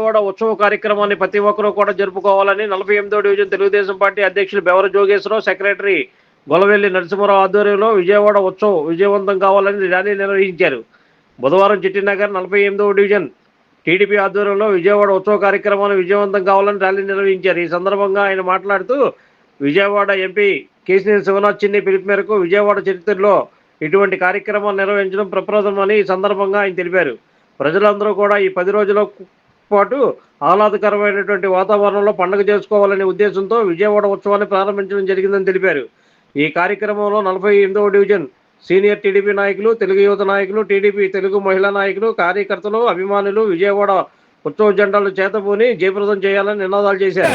విజయవాడ ఉత్సవ కార్యక్రమాన్ని ప్రతి ఒక్కరూ కూడా జరుపుకోవాలని నలభై ఎనిమిదో డివిజన్ తెలుగుదేశం పార్టీ అధ్యక్షులు బెవర జోగేశ్వరరావు సెక్రటరీ గొలవెల్లి నరసింహరావు ఆధ్వర్యంలో విజయవాడ ఉత్సవం విజయవంతం కావాలని ర్యాలీ నిర్వహించారు. బుధవారం చిట్టినగర్ నలభై ఎనిమిదవ డివిజన్ టీడీపీ ఆధ్వర్యంలో విజయవాడ ఉత్సవ కార్యక్రమాన్ని విజయవంతం కావాలని ర్యాలీ నిర్వహించారు. ఈ సందర్భంగా ఆయన మాట్లాడుతూ విజయవాడ ఎంపీ కేసీఆర్ శివనాథ్ చిన్ని పిలుపు మేరకు విజయవాడ చరిత్రలో ఇటువంటి కార్యక్రమాలు నిర్వహించడం ప్రప్రదమని ఈ సందర్భంగా ఆయన తెలిపారు. ప్రజలందరూ కూడా ఈ పది రోజుల్లో పాటు ఆహ్లాదకరమైనటువంటి వాతావరణంలో పండుగ చేసుకోవాలనే ఉద్దేశంతో విజయవాడ ఉత్సవాన్ని ప్రారంభించడం జరిగిందని తెలిపారు. ఈ కార్యక్రమంలో నలభై ఎనిమిదవ డివిజన్ సీనియర్ టీడీపీ నాయకులు తెలుగు యువత నాయకులు టీడీపీ తెలుగు మహిళా నాయకులు కార్యకర్తలు అభిమానులు విజయవాడ ఉత్సవ జెండాలు చేతపూని జయప్రదం చేయాలని నినాదాలు చేశారు.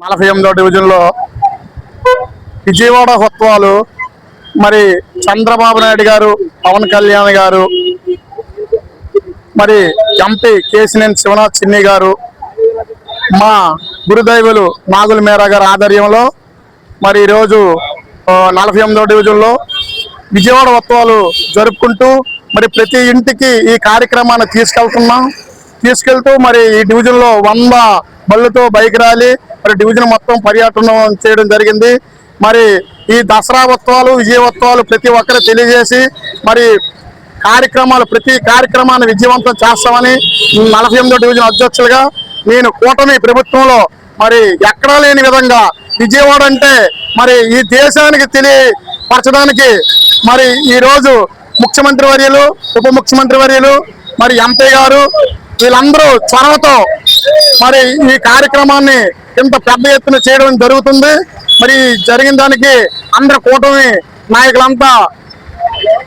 నలభై ఎనిమిదో డివిజన్లో విజయవాడ సత్వాలు మరి చంద్రబాబు నాయుడు గారు పవన్ కళ్యాణ్ గారు మరి ఎంపీ కేసినేని శివనాథ్ చిన్ని గారు మా గురుదైవులు నాగుల మేరా గారి ఆధ్వర్యంలో మరి ఈరోజు నలభై ఎనిమిదో డివిజన్లో విజయవాడ ఉత్సవాలు జరుపుకుంటూ మరి ప్రతి ఇంటికి ఈ కార్యక్రమాన్ని తీసుకెళ్తున్నాం. తీసుకెళ్తూ మరి ఈ డివిజన్లో వంద బళ్ళతో బైక్ ర్యాలీ మరి డివిజన్ మొత్తం పర్యటన చేయడం జరిగింది. మరి ఈ దసరా ఉత్సవాలు విజయోత్సవాలు ప్రతి ఒక్కరు తెలియజేసి మరి కార్యక్రమాలు ప్రతి కార్యక్రమాన్ని విజయవంతం చేస్తామని నలభై ఎనిమిదో డివిజన్ అధ్యక్షులుగా నేను కూటమి ప్రభుత్వంలో మరి ఎక్కడా లేని విధంగా విజయవాడ అంటే మరి ఈ దేశానికి తెలియపరచడానికి మరి ఈ రోజు ముఖ్యమంత్రి వర్యులు ఉప ముఖ్యమంత్రి వర్యులు మరి ఎంపీ గారు వీళ్ళందరూ చొరవతో మరి ఈ కార్యక్రమాన్ని ఇంత పెద్ద ఎత్తున చేయడం జరుగుతుంది. మరి జరిగిన దానికి అందరి కూటమి నాయకులంతా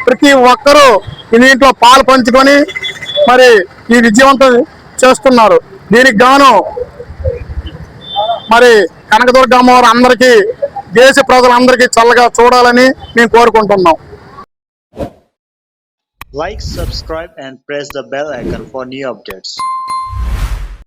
ప్రతి ఒక్కరూ దీంట్లో పాలు పంచుకొని మరి ఈ విజయవంతం చేస్తున్నారు. దీనికి గాను మరి కనకదుర్గ అమ్మవారు అందరికీ దేశ ప్రజలందరికీ చల్లగా చూడాలని మేము కోరుకుంటున్నాం. Like subscribe and press the bell icon for new updates